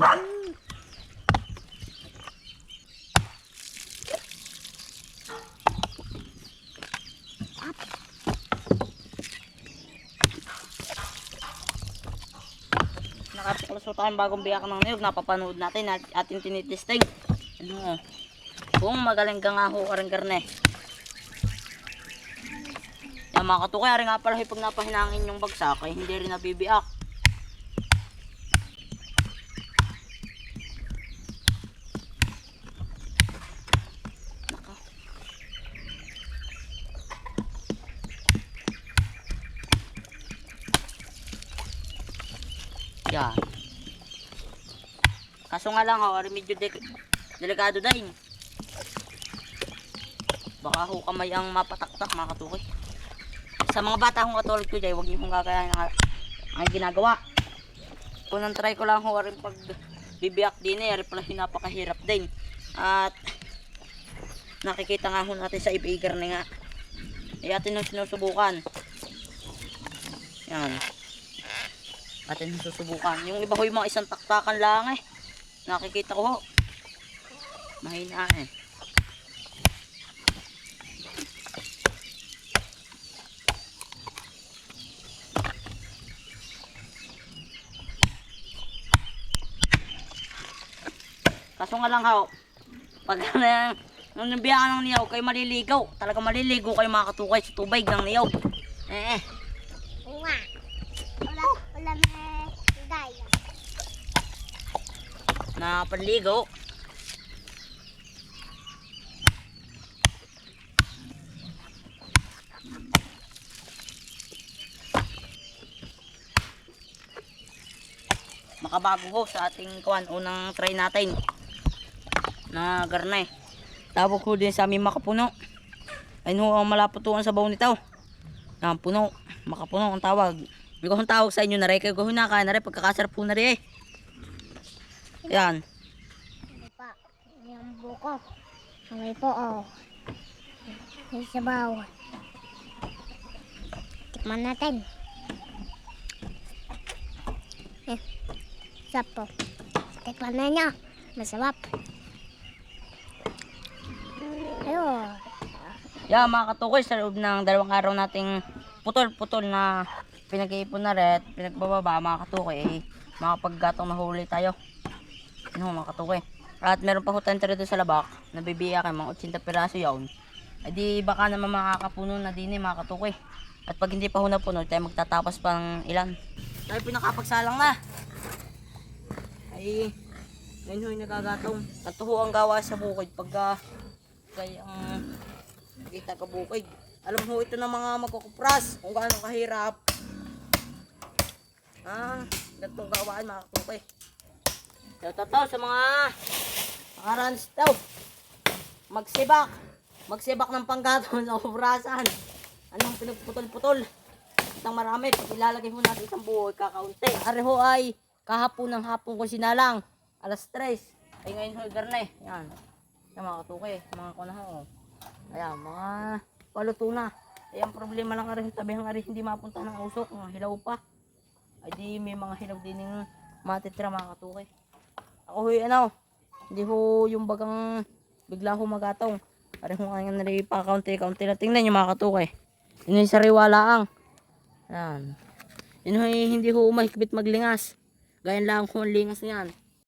Nakapukulaso tayong bagong biyak ng niyog. Napapanood natin at ating tinitesting. Ano? Kung magaling ka nga ho ka rin karne. Yan mga katukay, nga pala pag napahinangin yung bagsak ay hindi rin nabibiak. Yan. Kaso nga lang ho, ari medyo dek delikado din. Baka ho kamay ang mapataktak mga katukoy. Sa mga bata kong katulad ko dyan, huwag niyo kong gagayahin ang, ang ginagawa. Unang try ko lang ho rin pag bibiyak din eh, pala napakahirap din. At nakikita nga ho natin sa ibigar na nga. Ay atin nang sinusubukan. Yan. Atin nang susubukan. Yung iba ho yung mga isang taktakan lang eh. Nakikita ko. Mahina eh. Kaso nga lang ho, pag na, nung nabiyakan ng niyaw, kayo maliligaw. Talaga maliligo kayo mga katukay sa tubig ng niyaw. Eh, eh. Nga. Wala, wala may gaya. Na panligo. Makabago ho sa ating kuan unang try natin na garne. Tawag ko din sa aming makapuno. Ayun ho ang malaputuan sa baw nito. Yan, puno. Makapuno ang tawag. May kung tawag sa inyo na rin. Kayo kung hinaka na rin. Pagkakasarap po na rin eh. Yan. Pa? Yung buko. Kamay po, oh. May sabaw. Tikman natin. Eh, sarap po. Tikman na niya. Masarap. Ayun. Yeah, mga katukoy, sa loob ng dalawang araw nating putol-putol na pinag-iipon na rin, pinagbababa, mga katukoy, eh, makapaggatong mahuli tayo. Ano, mga katukoy. At meron pa ho tayong doon sa labak, nabibiyak mga 80 piraso yun. Ay di baka naman makakapuno na din eh, mga katukoy. At pag hindi pa ho napuno, tayo magtatapas pa ng ilan. Tayo pinakapagsalang na. Ay, ngayon ho yung nagagatong. Katuho ang gawa sa bukid pagka kaya ang kita ka bukid. Alam mo ito ng mga magkukupras kung gaano kahirap. Ah, ganitong gawaan mga katukay. To sa mga runs daw. Magsibak. Magsibak ng panggatong sa kuprasan. Anong pinagputol-putol? Itang marami. Pag ilalagay mo natin isang buo, kakaunti. Areho ay kahapon ng hapon ko sinalang. Alas 3. Ay ngayon ho, garne. Yan. Yan mga katukay. Mga kunahan. Ayan, mga paluto na. Eh, ang problema lang rin, tabi nga rin hindi mapunta ng usok, mga hilaw pa. Ay di may mga hilaw din yung matitira mga katukay. Ako huy, ano, hindi ho yung bagang bigla ho magatong. Pare ho nga na rin pa kaunti-kaunti na tingnan yung mga katukay. Yun yung sariwala ang. Ayan. Yun ho, hindi ho mahigpit maglingas. Gayan lang ho ang lingas niyan.